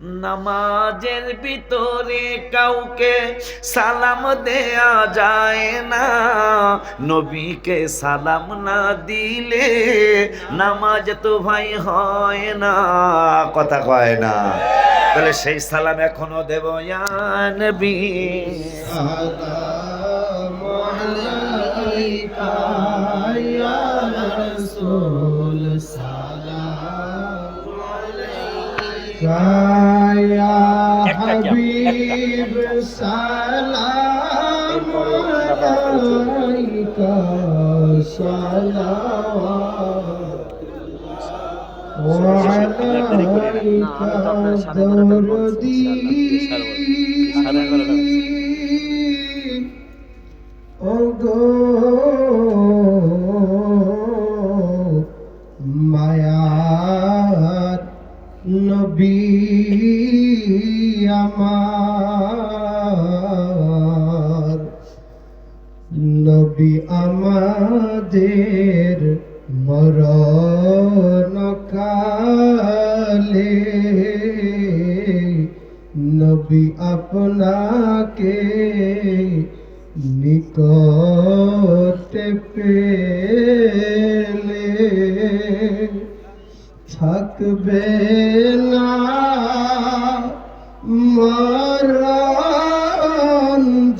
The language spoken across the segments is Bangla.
নামাজের ভিতরে কাউকে সালাম দেয়া যায় না। নবীকে সালাম না দিলে নামাজ তো ভাই হয় না। কথা কয় না। তাহলে সেই সালাম এখনও দেব নবী। या हबीब सलाम अलैका सलावात ও গো নবী আমার নবী আমাদের মরণ কালে নবী আপনাকে নিকটে পেলে। থাকবে না। মরণ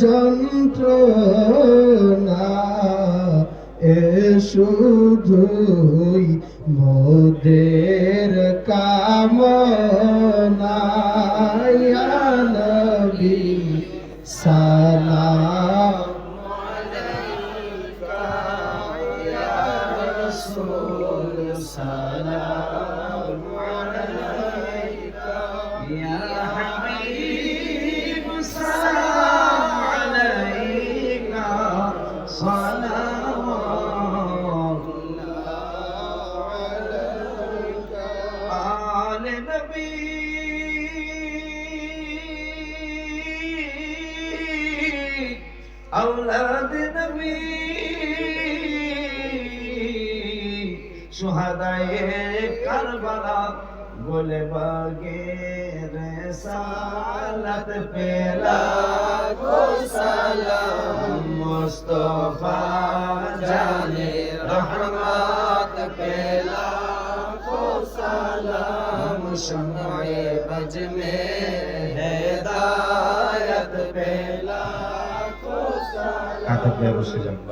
যন্ত্রণা এ শুধুই মোদের কামনা নবী সালাম السلام عليك يا حبيب السلام عليك সুহাদায়ে কারবালা বলে বাগে সালাত পেলা। গো সালাম। মুস্তফা জানে রহমত পেলা। গো সালাম। শমায়ে বজমে হেদায়ত পেলা গো সালাম।